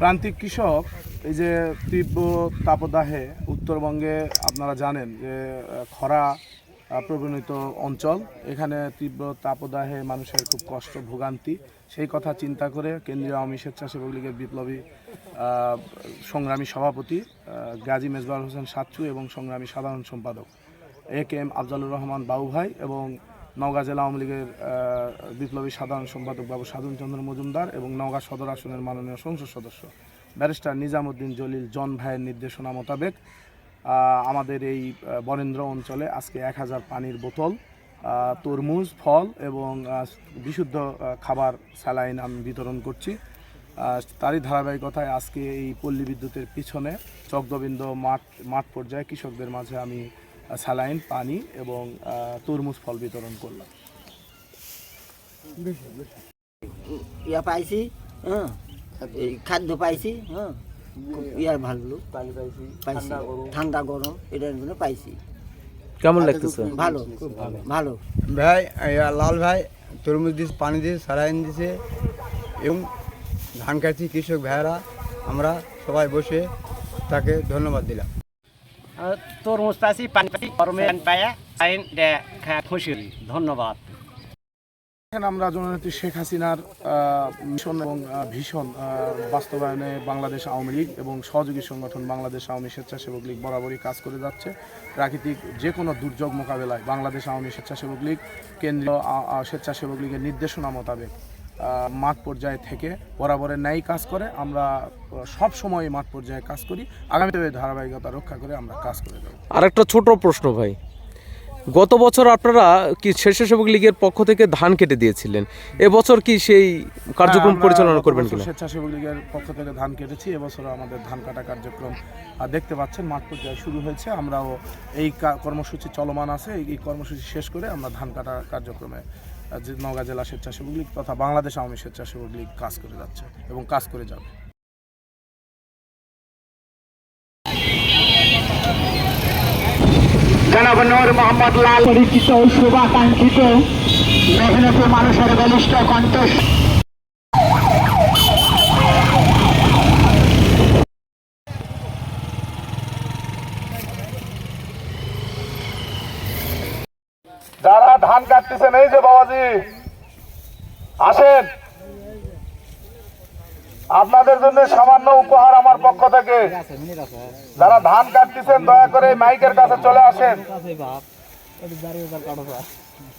প্রান্তিক কৃষক, এই যে তীব্র তাপদাহে উত্তরবঙ্গে আপনারা জানেন যে খরা প্রবণিত অঞ্চল, এখানে তীব্র তাপদাহে মানুষের খুব কষ্ট, ভোগান্তি। সেই কথা চিন্তা করে কেন্দ্রীয় আওয়ামী স্বেচ্ছাসেবক লীগের বিপ্লবী সংগ্রামী সভাপতি গাজী মেজবার হোসেন সাচ্চু এবং সংগ্রামী সাধারণ সম্পাদক A K M Afzalur Rahman Babu ভাই এবং নওগাঁ জেলা আওয়ামী লীগের বিপ্লবী সাধারণ সম্পাদক বাবু সাধন চন্দ্র মজুমদার এবং নওগাঁ সদর আসনের মাননীয় সংসদ সদস্য ব্যারিস্টার নিজামুদ্দিন জলিল জন ভাইয়ের নির্দেশনা মোতাবেক আমাদের এই বরেন্দ্র অঞ্চলে আজকে এক হাজার পানির বোতল তরমুজ, ফল এবং বিশুদ্ধ খাবার স্যালাইন আমি বিতরণ করছি। তারই ধারাবাহিকতায় আজকে এই পল্লী বিদ্যুতের পিছনে চকগোবিন্দ মাঠ মাঠ পর্যায়ে কৃষকদের মাঝে আমি স্যালাইন পানি এবং তরমুজ ফল বিতরণ করলাম। ইয়া পাইছি হ্যাঁ এই খাদ্য পাইছি হ্যাঁ খুব ইয়ার ভালো পানি পাইছি পাইছি ঠান্ডা গরম। এটার জন্য পাইছি। কেমন লাগতেছে? ভালো ভালো। ভাই ইয়া লাল ভাই তরমুজ দিস পানি দিস সারাইন দিছে এবং ধান কাটছি কৃষক ভাইয়েরা আমরা সবাই বসে তাকে ধন্যবাদ দিলাম। তরমুজ পাইছি পানি পাইছি গরমে খুশি ধন্যবাদ। আমরা জননেত্রী শেখ হাসিনার মিশন এবং ভীষণ বাস্তবায়নে বাংলাদেশ আওয়ামী লীগ এবং সহযোগী সংগঠন বাংলাদেশ আওয়ামী স্বেচ্ছাসেবক লীগ বরাবরই কাজ করে যাচ্ছে। প্রাকৃতিক যে কোনো দুর্যোগ মোকাবেলায় বাংলাদেশ আওয়ামী স্বেচ্ছাসেবক লীগ কেন্দ্রীয় স্বেচ্ছাসেবক লীগের নির্দেশনা মোতাবেক। মাঠ পর্যায়ে থেকে বরাবরের ন্যায় কাজ করে। আমরা সব সময় মাঠ পর্যায়ে কাজ করি। আগামীতে ধারাবাহিকতা রক্ষা করে আমরা কাজ করে যাব। আর একটা ছোট প্রশ্ন ভাই। গত বছর আপনারা কি স্বেচ্ছাসেবক লীগের পক্ষ থেকে ধান কেটে দিয়েছিলেন? এবছর কি সেই কার্যক্রম হ্যাঁ, পরিচালনা করবেন কিনা? স্বেচ্ছাসেবক লীগের পক্ষ থেকে ধান কেটেছি। এবছর আমাদের ধান কাটা কার্যক্রম দেখতে পাচ্ছেন মাঠ পর্যায়ে শুরু হয়েছে। আমরাও এই কা- কর্মসূচি চলমান আছে। এই- কর্মসূচি শেষ করে আমরা ধান কাটা কার্যক্রমে নওগাঁ জেলা স্বেচ্ছাসেবক লীগ তথা বাংলাদেশ আওয়ামী স্বেচ্ছাসেবক লীগ কাজ করে যাচ্ছে এবং কাজ করে যাবে। জনাব নূর মোহাম্মদ লাল পরিচিত শুভাকাঙ্ক্ষিত মেহনতি মানুষের বলিষ্ঠ কণ্ঠ যারা ধান কাটতেছেন, এই যে বাবাজি, আসেন। আপনাদের জন্য সামান্য উপহার আমার পক্ষ থেকে। যারা ধান কাটতেছেন, দয়া করে মাইকের কাছে চলে আসেন।